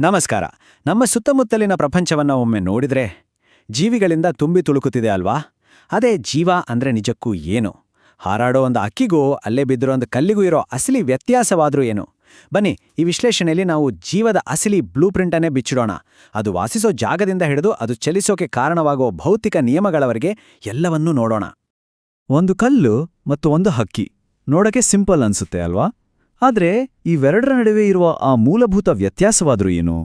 ನಮಸ್ಕಾರ. ನಮ್ಮ ಸುತ್ತಮುತ್ತಲಿನ ಪ್ರಪಂಚವನ್ನ ಒಮ್ಮೆ ನೋಡಿದ್ರೆ ಜೀವಿಗಳಿಂದ ತುಂಬಿ ತುಳುಕುತ್ತಿದೆ ಅಲ್ವಾ? ಅದೇ ಜೀವ ಅಂದ್ರೆ ನಿಜಕ್ಕೂ ಏನು? ಹಾರಾಡೋ ಒಂದು ಅಕ್ಕಿಗೂ ಅಲ್ಲೇ ಬಿದ್ದಿರೋ ಒಂದು ಕಲ್ಲಿಗೂ ಇರೋ ಅಸಲಿ ವ್ಯತ್ಯಾಸವಾದರೂ ಏನು? ಬನ್ನಿ, ಈ ವಿಶ್ಲೇಷಣೆಯಲ್ಲಿ ನಾವು ಜೀವದ ಅಸಲಿ ಬ್ಲೂ ಪ್ರಿಂಟನ್ನೇ ಬಿಚ್ಚಿಡೋಣ. ಅದು ವಾಸಿಸೋ ಜಾಗದಿಂದ ಹಿಡಿದು ಅದು ಚಲಿಸೋಕೆ ಕಾರಣವಾಗುವ ಭೌತಿಕ ನಿಯಮಗಳವರೆಗೆ ಎಲ್ಲವನ್ನೂ ನೋಡೋಣ. ಒಂದು ಕಲ್ಲು ಮತ್ತು ಒಂದು ಹಕ್ಕಿ. ನೋಡಕ್ಕೆ ಸಿಂಪಲ್ ಅನ್ಸುತ್ತೆ ಅಲ್ವಾ? ಆದ್ರೆ ಇವೆರಡರ ನಡುವೆ ಇರುವ ಆ ಮೂಲಭೂತ ವ್ಯತ್ಯಾಸವಾದ್ರೂ ಏನು?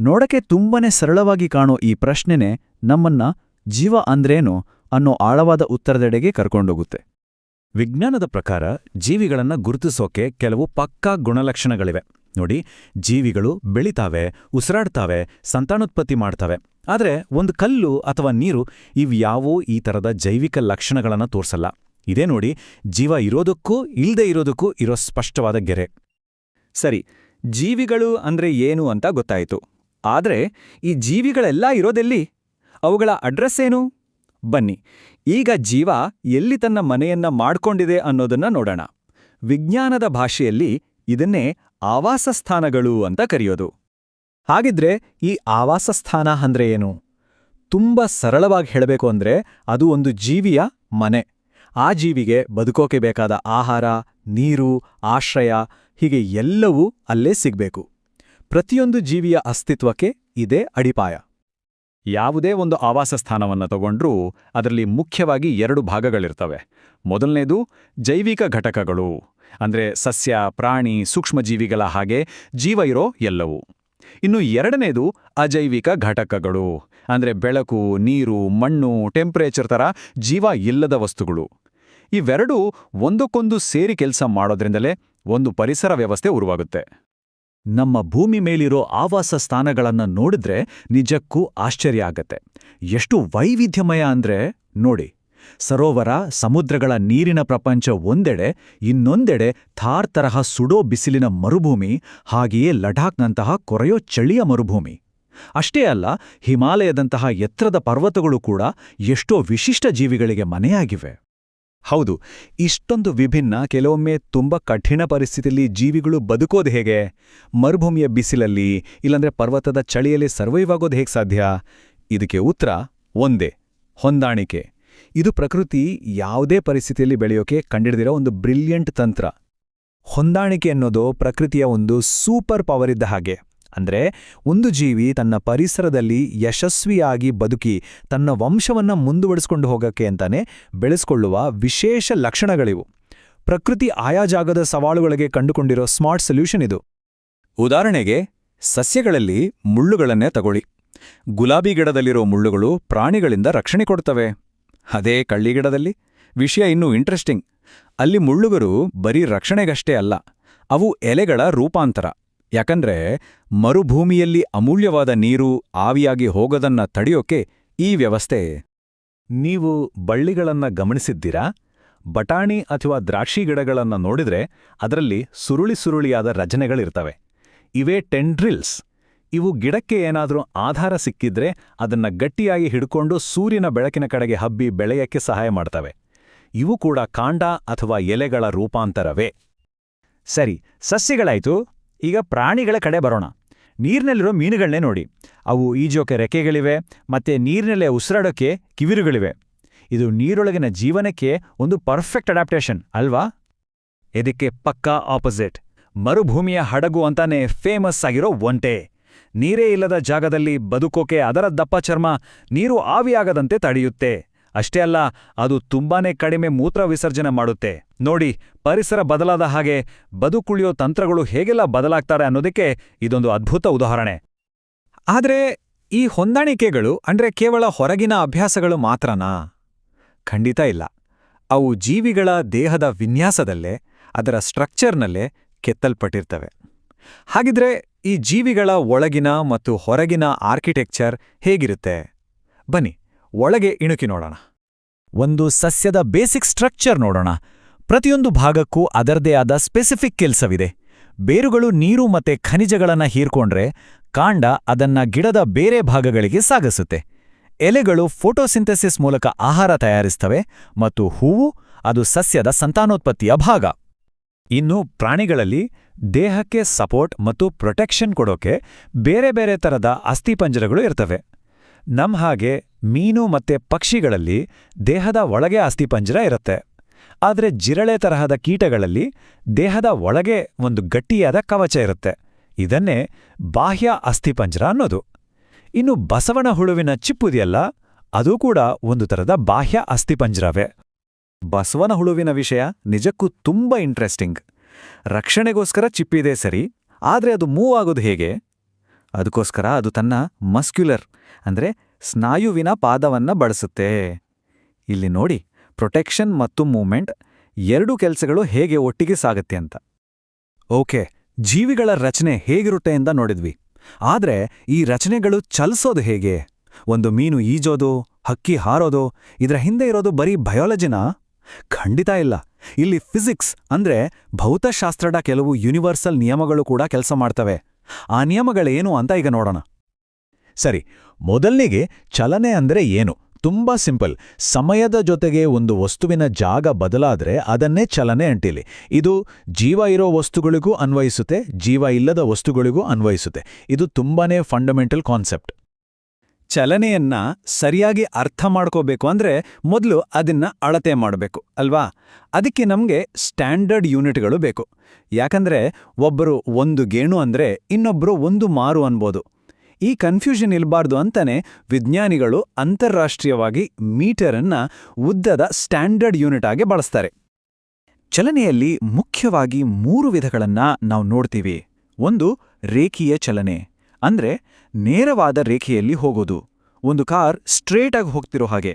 ನೋಡಕ್ಕೆ ತುಂಬಾನೇ ಸರಳವಾಗಿ ಕಾಣೋ ಈ ಪ್ರಶ್ನೆನೇ ನಮ್ಮನ್ನ ಜೀವ ಅಂದ್ರೇನು ಅನ್ನೋ ಆಳವಾದ ಉತ್ತರದೆಡೆಗೆ ಕರ್ಕೊಂಡೋಗುತ್ತೆ. ವಿಜ್ಞಾನದ ಪ್ರಕಾರ ಜೀವಿಗಳನ್ನ ಗುರುತಿಸೋಕೆ ಕೆಲವು ಪಕ್ಕಾ ಗುಣಲಕ್ಷಣಗಳಿವೆ. ನೋಡಿ, ಜೀವಿಗಳು ಬೆಳಿತಾವೆ, ಉಸಿರಾಡ್ತಾವೆ, ಸಂತಾನೋತ್ಪತ್ತಿ ಮಾಡ್ತವೆ. ಆದರೆ ಒಂದು ಕಲ್ಲು ಅಥವಾ ನೀರು ಇವ್ಯಾವೂ ಈ ಥರದ ಜೈವಿಕ ಲಕ್ಷಣಗಳನ್ನು ತೋರ್ಸಲ್ಲ. ಇದೇ ನೋಡಿ, ಜೀವ ಇರೋದಕ್ಕೂ ಇಲ್ಲದೆ ಇರೋದಕ್ಕೂ ಇರೋ ಸ್ಪಷ್ಟವಾದ ಗೆರೆ. ಸರಿ, ಜೀವಿಗಳು ಅಂದ್ರೆ ಏನು ಅಂತ ಗೊತ್ತಾಯಿತು. ಆದ್ರೆ, ಈ ಜೀವಿಗಳೆಲ್ಲ ಇರೋದೆಲ್ಲಿ? ಅವುಗಳ ಅಡ್ರೆಸ್ ಏನು? ಬನ್ನಿ, ಈಗ ಜೀವ ಎಲ್ಲಿ ತನ್ನ ಮನೆಯನ್ನ ಮಾಡ್ಕೊಂಡಿದೆ ಅನ್ನೋದನ್ನ ನೋಡೋಣ. ವಿಜ್ಞಾನದ ಭಾಷೆಯಲ್ಲಿ ಇದನ್ನೇ ಆವಾಸ ಸ್ಥಾನಗಳು ಅಂತ ಕರೆಯೋದು. ಹಾಗಿದ್ರೆ, ಈ ಆವಾಸ ಸ್ಥಾನ ಅಂದ್ರೆ ಏನು? ತುಂಬ ಸರಳವಾಗಿ ಹೇಳಬೇಕು ಅಂದ್ರೆ ಅದು ಒಂದು ಜೀವಿಯ ಮನೆ. ಆ ಜೀವಿಗೆ ಬದುಕೋಕೆ ಬೇಕಾದ ಆಹಾರ, ನೀರು, ಆಶ್ರಯ, ಹೀಗೆ ಎಲ್ಲವೂ ಅಲ್ಲೇ ಸಿಗ್ಬೇಕು. ಪ್ರತಿಯೊಂದು ಜೀವಿಯ ಅಸ್ತಿತ್ವಕ್ಕೆ ಇದೇ ಅಡಿಪಾಯ. ಯಾವುದೇ ಒಂದು ಆವಾಸ ಸ್ಥಾನವನ್ನು ತಗೊಂಡ್ರೂ ಅದರಲ್ಲಿ ಮುಖ್ಯವಾಗಿ ಎರಡು ಭಾಗಗಳಿರ್ತವೆ. ಮೊದಲನೇದು ಜೈವಿಕ ಘಟಕಗಳು, ಅಂದ್ರೆ ಸಸ್ಯ, ಪ್ರಾಣಿ, ಸೂಕ್ಷ್ಮಜೀವಿಗಳ ಹಾಗೆ ಜೀವ ಇರೋ ಎಲ್ಲವೂ. ಇನ್ನು ಎರಡನೇದು ಅಜೈವಿಕ ಘಟಕಗಳು, ಅಂದ್ರೆ ಬೆಳಕು, ನೀರು, ಮಣ್ಣು ಟೆಂಪರೇಚರ್ ಥರ ಜೀವ ಇಲ್ಲದ ವಸ್ತುಗಳು. ಇವೆರಡೂ ಒಂದಕ್ಕೊಂದು ಸೇರಿ ಕೆಲಸ ಮಾಡೋದ್ರಿಂದಲೇ ಒಂದು ಪರಿಸರ ವ್ಯವಸ್ಥೆ ಉರುವಾಗುತ್ತೆ. ನಮ್ಮ ಭೂಮಿ ಮೇಲಿರೋ ಆವಾಸ ಸ್ಥಾನಗಳನ್ನು ನೋಡಿದ್ರೆ ನಿಜಕ್ಕೂ ಆಶ್ಚರ್ಯ ಆಗತ್ತೆ. ಎಷ್ಟು ವೈವಿಧ್ಯಮಯ ಅಂದ್ರೆ ನೋಡಿ, ಸರೋವರ, ಸಮುದ್ರಗಳ ನೀರಿನ ಪ್ರಪಂಚ ಒಂದೆಡೆ, ಇನ್ನೊಂದೆಡೆ ಥಾರ್ ತರಹ ಸುಡೋ ಬಿಸಿಲಿನ ಮರುಭೂಮಿ, ಹಾಗೆಯೇ ಲಡಾಖ್ನಂತಹ ಕೊರೆಯೋ ಚಳಿಯ ಮರುಭೂಮಿ. ಅಷ್ಟೇ ಅಲ್ಲ, ಹಿಮಾಲಯದಂತಹ ಎತ್ತರದ ಪರ್ವತಗಳು ಕೂಡ ಎಷ್ಟೋ ವಿಶಿಷ್ಟ ಜೀವಿಗಳಿಗೆ ಮನೆಯಾಗಿವೆ. ಹೌದು, ಇಷ್ಟೊಂದು ವಿಭಿನ್ನ, ಕೆಲವೊಮ್ಮೆ ತುಂಬ ಕಠಿಣ ಪರಿಸ್ಥಿತಿಯಲ್ಲಿ ಜೀವಿಗಳು ಬದುಕೋದು ಹೇಗೆ? ಮರುಭೂಮಿಯ ಬಿಸಿಲಲ್ಲಿ, ಇಲ್ಲಂದ್ರೆ ಪರ್ವತದ ಚಳಿಯಲ್ಲಿ ಸರ್ವೈವ್ ಆಗೋದು ಹೇಗೆ ಸಾಧ್ಯ? ಇದಕ್ಕೆ ಉತ್ತರ, ಒಂದೇ, ಹೊಂದಾಣಿಕೆ. ಇದು ಪ್ರಕೃತಿ ಯಾವುದೇ ಪರಿಸ್ಥಿತಿಯಲ್ಲಿ ಬೆಳೆಯೋಕೆ ಕಂಡಿಡಿದಿರೋ ಒಂದು ಬ್ರಿಲಿಯಂಟ್ ತಂತ್ರ. ಹೊಂದಾಣಿಕೆ ಅನ್ನೋದು ಪ್ರಕೃತಿಯ ಒಂದು ಸೂಪರ್ ಪವರ್ ಇದ್ದ ಹಾಗೆ. ಅಂದ್ರೆ ಒಂದು ಜೀವಿ ತನ್ನ ಪರಿಸರದಲ್ಲಿ ಯಶಸ್ವಿಯಾಗಿ ಬದುಕಿ ತನ್ನ ವಂಶವನ್ನ ಮುಂದುವರಿಸಿಕೊಂಡು ಹೋಗಕ್ಕೆ ಅಂತಾನೆ ಬೆಳೆಸ್ಕೊಳ್ಳುವ ವಿಶೇಷ ಲಕ್ಷಣಗಳಿವು. ಪ್ರಕೃತಿ ಆಯಾ ಜಾಗದ ಸವಾಲುಗಳಿಗೆ ಕಂಡುಕೊಂಡಿರೋ ಸ್ಮಾರ್ಟ್ ಸೊಲ್ಯೂಷನ್ ಇದು. ಉದಾಹರಣೆಗೆ, ಸಸ್ಯಗಳಲ್ಲಿ ಮುಳ್ಳುಗಳನ್ನೇ ತಗೊಳ್ಳಿ. ಗುಲಾಬಿ ಗಿಡದಲ್ಲಿರೋ ಮುಳ್ಳುಗಳು ಪ್ರಾಣಿಗಳಿಂದ ರಕ್ಷಣೆ ಕೊಡ್ತವೆ. ಅದೇ ಕಳ್ಳಿಗಿಡದಲ್ಲಿ ವಿಷಯ ಇನ್ನೂ ಇಂಟ್ರೆಸ್ಟಿಂಗ್. ಅಲ್ಲಿ ಮುಳ್ಳುಗರು ಬರೀ ರಕ್ಷಣೆಗಷ್ಟೇ ಅಲ್ಲ, ಅವು ಎಲೆಗಳ ರೂಪಾಂತರ. ಯಾಕಂದ್ರೆ ಮರುಭೂಮಿಯಲ್ಲಿ ಅಮೂಲ್ಯವಾದ ನೀರು ಆವಿಯಾಗಿ ಹೋಗದನ್ನ ತಡೆಯೋಕೆ ಈ ವ್ಯವಸ್ಥೆ. ನೀವು ಬಳ್ಳಿಗಳನ್ನ ಗಮನಿಸಿದ್ದೀರಾ? ಬಟಾಣಿ ಅಥವಾ ದ್ರಾಕ್ಷಿ ಗಿಡಗಳನ್ನ ನೋಡಿದ್ರೆ ಅದರಲ್ಲಿ ಸುರುಳಿ ಸುರುಳಿಯಾದ ರಚನೆಗಳಿರ್ತವೆ. ಇವೇ ಟೆಂಡ್ರಿಲ್ಸ್. ಇವು ಗಿಡಕ್ಕೆ ಏನಾದರೂ ಆಧಾರ ಸಿಕ್ಕಿದ್ರೆ ಅದನ್ನ ಗಟ್ಟಿಯಾಗಿ ಹಿಡ್ಕೊಂಡು ಸೂರ್ಯನ ಬೆಳಕಿನ ಕಡೆಗೆ ಹಬ್ಬಿ ಬೆಳೆಯಕ್ಕೆ ಸಹಾಯ ಮಾಡ್ತವೆ. ಇವು ಕೂಡ ಕಾಂಡ ಅಥವಾ ಎಲೆಗಳ ರೂಪಾಂತರವೇ. ಸರಿ, ಸಸ್ಯಗಳಾಯ್ತು. ಈಗ ಪ್ರಾಣಿಗಳ ಕಡೆ ಬರೋಣ. ನೀರಿನಲ್ಲಿರೋ ಮೀನುಗಳನ್ನೇ ನೋಡಿ. ಅವು ಈಜೋಕೆ ರೆಕ್ಕೆಗಳಿವೆ, ಮತ್ತೆ ನೀರಿನಲ್ಲೇ ಉಸಿರಾಡೋಕೆ ಕಿವಿರುಗಳಿವೆ. ಇದು ನೀರೊಳಗಿನ ಜೀವನಕ್ಕೆ ಒಂದು ಪರ್ಫೆಕ್ಟ್ ಅಡಾಪ್ಟೇಷನ್, ಅಲ್ವಾ? ಇದಕ್ಕೆ ಪಕ್ಕಾ ಆಪೋಸಿಟ್. ಮರುಭೂಮಿಯ ಹಡಗು ಅಂತಾನೇ ಫೇಮಸ್ ಆಗಿರೋ ಒಂಟೆ. ನೀರೇ ಇಲ್ಲದ ಜಾಗದಲ್ಲಿ ಬದುಕೋಕೆ ಅದರ ದಪ್ಪ ಚರ್ಮ ನೀರು ಆವಿಯಾಗದಂತೆ ತಡೆಯುತ್ತೆ. ಅಷ್ಟೇ ಅಲ್ಲ, ಅದು ತುಂಬಾನೇ ಕಡಿಮೆ ಮೂತ್ರ ವಿಸರ್ಜನೆ ಮಾಡುತ್ತೆ. ನೋಡಿ, ಪರಿಸರ ಬದಲಾದ ಹಾಗೆ ಬದುಕುಳಿಯೋ ತಂತ್ರಗಳು ಹೇಗೆಲ್ಲ ಬದಲಾಗ್ತಾರೆ ಅನ್ನೋದಕ್ಕೆ ಇದೊಂದು ಅದ್ಭುತ ಉದಾಹರಣೆ. ಆದರೆ, ಈ ಹೊಂದಾಣಿಕೆಗಳು ಅಂದ್ರೆ ಕೇವಲ ಹೊರಗಿನ ಅಭ್ಯಾಸಗಳು ಮಾತ್ರನಾ? ಖಂಡಿತ ಇಲ್ಲ. ಅವು ಜೀವಿಗಳ ದೇಹದ ವಿನ್ಯಾಸದಲ್ಲೇ, ಅದರ ಸ್ಟ್ರಕ್ಚರ್ನಲ್ಲೇ ಕೆತ್ತಲ್ಪಟ್ಟಿರ್ತವೆ. ಹಾಗಿದ್ರೆ, ಈ ಜೀವಿಗಳ ಒಳಗಿನ ಮತ್ತು ಹೊರಗಿನ ಆರ್ಕಿಟೆಕ್ಚರ್ ಹೇಗಿರುತ್ತೆ? ಬನ್ನಿ. ಒಳಗೆ ಇಣುಕಿ ನೋಡೋಣ. ಒಂದು ಸಸ್ಯದ ಬೇಸಿಕ್ ಸ್ಟ್ರಕ್ಚರ್ ನೋಡೋಣ. ಪ್ರತಿಯೊಂದು ಭಾಗಕ್ಕೂ ಅದರದೇ ಆದ ಸ್ಪೆಸಿಫಿಕ್ ಕೆಲಸವಿದೆ. ಬೇರುಗಳು ನೀರು ಮತ್ತೆ ಖನಿಜಗಳನ್ನ ಹೀರ್ಕೊಂಡ್ರೆ ಕಾಂಡ ಅದನ್ನ ಗಿಡದ ಬೇರೆ ಭಾಗಗಳಿಗೆ ಸಾಗಿಸುತ್ತೆ. ಎಲೆಗಳು ಫೋಟೋಸಿಂಥೆಸಿಸ್ ಮೂಲಕ ಆಹಾರ ತಯಾರಿಸ್ತವೆ ಮತ್ತು ಹೂವು ಅದು ಸಸ್ಯದ ಸಂತಾನೋತ್ಪತ್ತಿಯ ಭಾಗ. ಇನ್ನು ಪ್ರಾಣಿಗಳಲ್ಲಿ ದೇಹಕ್ಕೆ ಸಪೋರ್ಟ್ ಮತ್ತು ಪ್ರೊಟೆಕ್ಷನ್ ಕೊಡೋಕೆ ಬೇರೆ ಬೇರೆ ಥರದ ಅಸ್ಥಿಪಂಜರಗಳು ಇರ್ತವೆ. ನಮ್ ಹಾಗೆ ಮೀನು ಮತ್ತೆ ಪಕ್ಷಿಗಳಲ್ಲಿ ದೇಹದ ಒಳಗೆ ಅಸ್ಥಿಪಂಜರ ಇರುತ್ತೆ. ಆದರೆ ಜಿರಳೆ ತರಹದ ಕೀಟಗಳಲ್ಲಿ ದೇಹದ ಒಳಗೆ ಒಂದು ಗಟ್ಟಿಯಾದ ಕವಚ ಇರುತ್ತೆ. ಇದನ್ನೇ ಬಾಹ್ಯ ಅಸ್ಥಿಪಂಜರ ಅನ್ನೋದು. ಇನ್ನು ಬಸವನ ಹುಳುವಿನ ಚಿಪ್ಪುದಿಯಲ್ಲ, ಅದೂ ಕೂಡ ಒಂದು ತರದ ಬಾಹ್ಯ ಅಸ್ಥಿಪಂಜರವೇ ಬಸವನ ಹುಳುವಿನ ವಿಷಯ ನಿಜಕ್ಕೂ ತುಂಬ ಇಂಟ್ರೆಸ್ಟಿಂಗ್. ರಕ್ಷಣೆಗೋಸ್ಕರ ಚಿಪ್ಪಿದೆ ಸರಿ, ಆದರೆ ಅದು ಮೂವ್ ಆಗೋದು ಹೇಗೆ? ಅದಕ್ಕೋಸ್ಕರ ಅದು ತನ್ನ ಮಸ್ಕ್ಯುಲರ್ ಅಂದ್ರೆ ಸ್ನಾಯುವಿನ ಪಾದವನ್ನು ಬಳಸುತ್ತೆ. ಇಲ್ಲಿ ನೋಡಿ ಪ್ರೊಟೆಕ್ಷನ್ ಮತ್ತು ಮೂವ್ಮೆಂಟ್ ಎರಡು ಕೆಲಸಗಳು ಹೇಗೆ ಒಟ್ಟಿಗೆ ಸಾಗುತ್ತೆ ಅಂತ. ಓಕೆ, ಜೀವಿಗಳ ರಚನೆ ಹೇಗಿರುತ್ತೆ ಅಂತ ನೋಡಿದ್ವಿ. ಆದರೆ ಈ ರಚನೆಗಳು ಚಲಿಸೋದು ಹೇಗೆ? ಒಂದು ಮೀನು ಈಜೋದು, ಹಕ್ಕಿ ಹಾರೋದು, ಇದರ ಹಿಂದೆ ಇರೋದು ಬರೀ ಬಯಾಲಜಿನಾ ಖಂಡಿತ ಇಲ್ಲ. ಇಲ್ಲಿ ಫಿಸಿಕ್ಸ್ ಅಂದ್ರೆ ಭೌತಶಾಸ್ತ್ರದ ಕೆಲವು ಯೂನಿವರ್ಸಲ್ ನಿಯಮಗಳು ಕೂಡ ಕೆಲಸ ಮಾಡ್ತವೆ. ಆ ನಿಯಮಗಳೇನು ಅಂತ ಈಗ ನೋಡೋಣ. ಸರಿ, ಮೊದಲನಿಗೆ ಚಲನೆ ಅಂದ್ರೆ ಏನು? ತುಂಬಾ ಸಿಂಪಲ್. ಸಮಯದ ಜೊತೆಗೆ ಒಂದು ವಸ್ತುವಿನ ಜಾಗ ಬದಲಾದ್ರೆ ಅದನ್ನೇ ಚಲನೆ ಅಂಟಿಲಿ. ಇದು ಜೀವ ಇರೋ ವಸ್ತುಗಳಿಗೂ ಅನ್ವಯಿಸುತ್ತೆ, ಜೀವ ಇಲ್ಲದ ವಸ್ತುಗಳಿಗೂ ಅನ್ವಯಿಸುತ್ತೆ. ಇದು ತುಂಬಾನೇ ಫಂಡಮೆಂಟಲ್ ಕಾನ್ಸೆಪ್ಟ್ ಚಲನೆಯನ್ನ ಸರಿಯಾಗಿ ಅರ್ಥ ಮಾಡ್ಕೋಬೇಕು ಅಂದ್ರೆ ಮೊದಲು ಅದನ್ನ ಅಳತೆ ಮಾಡಬೇಕು, ಅಲ್ವಾ? ಅದಕ್ಕೆ ನಮಗೆ ಸ್ಟ್ಯಾಂಡರ್ಡ್ ಯೂನಿಟ್ಗಳು ಬೇಕು. ಯಾಕಂದ್ರೆ ಒಬ್ಬರು ಒಂದು ಗೇಣು ಅಂದ್ರೆ ಇನ್ನೊಬ್ಬರು ಒಂದು ಮಾರು ಅನ್ಬೋದು. ಈ ಕನ್ಫ್ಯೂಷನ್ ಇರಬಾರ್ದು ಅಂತಾನೆ ವಿಜ್ಞಾನಿಗಳು ಅಂತಾರಾಷ್ಟ್ರೀಯವಾಗಿ ಮೀಟರನ್ನ ಉದ್ದದ ಸ್ಟ್ಯಾಂಡರ್ಡ್ ಯೂನಿಟ್ ಆಗಿ ಬಳಸ್ತಾರೆ. ಚಲನೆಯಲ್ಲಿ ಮುಖ್ಯವಾಗಿ ಮೂರು ವಿಧಗಳನ್ನ ನಾವು ನೋಡ್ತೀವಿ. ಒಂದು ರೇಖೀಯ ಚಲನೆ, ಅಂದ್ರೆ ನೇರವಾದ ರೇಖೆಯಲ್ಲಿ ಹೋಗೋದು. ಒಂದು ಕಾರ್ ಸ್ಟ್ರೇಟಾಗಿ ಹೋಗ್ತಿರೋ ಹಾಗೆ.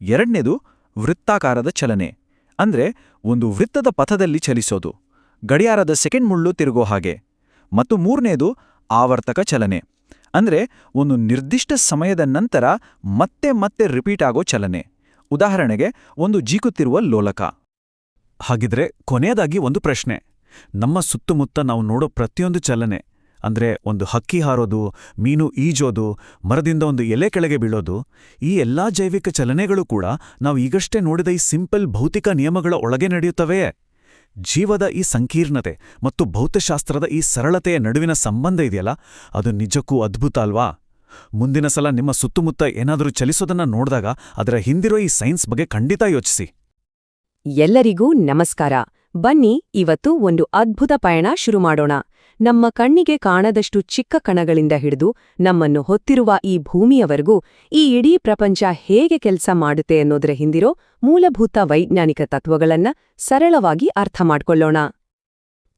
ಎರಡನೇದು ವೃತ್ತಾಕಾರದ ಚಲನೆ, ಅಂದ್ರೆ ಒಂದು ವೃತ್ತದ ಪಥದಲ್ಲಿ ಚಲಿಸೋದು. ಗಡಿಯಾರದ ಸೆಕೆಂಡ್ ಮುಳ್ಳು ತಿರುಗೋ ಹಾಗೆ. ಮತ್ತು ಮೂರನೇದು ಆವರ್ತಕ ಚಲನೆ. ಅಂದ್ರೆ ಒಂದು ನಿರ್ದಿಷ್ಟ ಸಮಯದ ನಂತರ ಮತ್ತೆ ಮತ್ತೆ ರಿಪೀಟ್ ಆಗೋ ಚಲನೆ. ಉದಾಹರಣೆಗೆ, ಒಂದು ಜೀಕುತ್ತಿರುವ ಲೋಲಕ. ಹಾಗಿದ್ರೆ ಕೊನೆಯದಾಗಿ ಒಂದು ಪ್ರಶ್ನೆ. ನಮ್ಮ ಸುತ್ತಮುತ್ತ ನಾವು ನೋಡೋ ಪ್ರತಿಯೊಂದು ಚಲನೆ, ಅಂದ್ರೆ ಒಂದು ಹಕ್ಕಿ ಹಾರೋದು, ಮೀನು ಈಜೋದು, ಮರದಿಂದ ಒಂದು ಎಲೆ ಕೆಳಗೆ ಬೀಳೋದು, ಈ ಎಲ್ಲಾ ಜೈವಿಕ ಚಲನೆಗಳು ಕೂಡ ನಾವು ಈಗಷ್ಟೇ ನೋಡಿದ ಈ ಸಿಂಪಲ್ ಭೌತಿಕ ನಿಯಮಗಳ ಒಳಗೆ ನಡೆಯುತ್ತವೆಯೇ? ಜೀವದ ಈ ಸಂಕೀರ್ಣತೆ ಮತ್ತು ಭೌತಶಾಸ್ತ್ರದ ಈ ಸರಳತೆಯ ನಡುವಿನ ಸಂಬಂಧ ಇದೆಯಲ್ಲ? ಅದು ನಿಜಕ್ಕೂ ಅದ್ಭುತ ಅಲ್ವಾ? ಮುಂದಿನ ಸಲ ನಿಮ್ಮ ಸುತ್ತಮುತ್ತ ಏನಾದರೂ ಚಲಿಸೋದನ್ನ ನೋಡಿದಾಗ ಅದರ ಹಿಂದಿರೋ ಈ ಸೈನ್ಸ್ ಬಗ್ಗೆ ಖಂಡಿತ ಯೋಚಿಸಿ. ಎಲ್ಲರಿಗೂ ನಮಸ್ಕಾರ. ಬನ್ನಿ, ಇವತ್ತು ಒಂದು ಅದ್ಭುತ ಪಯಣ ಶುರು ಮಾಡೋಣ. ನಮ್ಮ ಕಣ್ಣಿಗೆ ಕಾಣದಷ್ಟು ಚಿಕ್ಕ ಕಣಗಳಿಂದ ಹಿಡಿದು ನಮ್ಮನ್ನು ಹೊತ್ತಿರುವ ಈ ಭೂಮಿಯವರೆಗೂ ಈ ಇಡೀ ಪ್ರಪಂಚ ಹೇಗೆ ಕೆಲಸ ಮಾಡುತ್ತೆ ಅನ್ನೋದ್ರ ಹಿಂದಿರೋ ಮೂಲಭೂತ ವೈಜ್ಞಾನಿಕ ತತ್ವಗಳನ್ನ ಸರಳವಾಗಿ ಅರ್ಥ ಮಾಡ್ಕೊಳ್ಳೋಣ.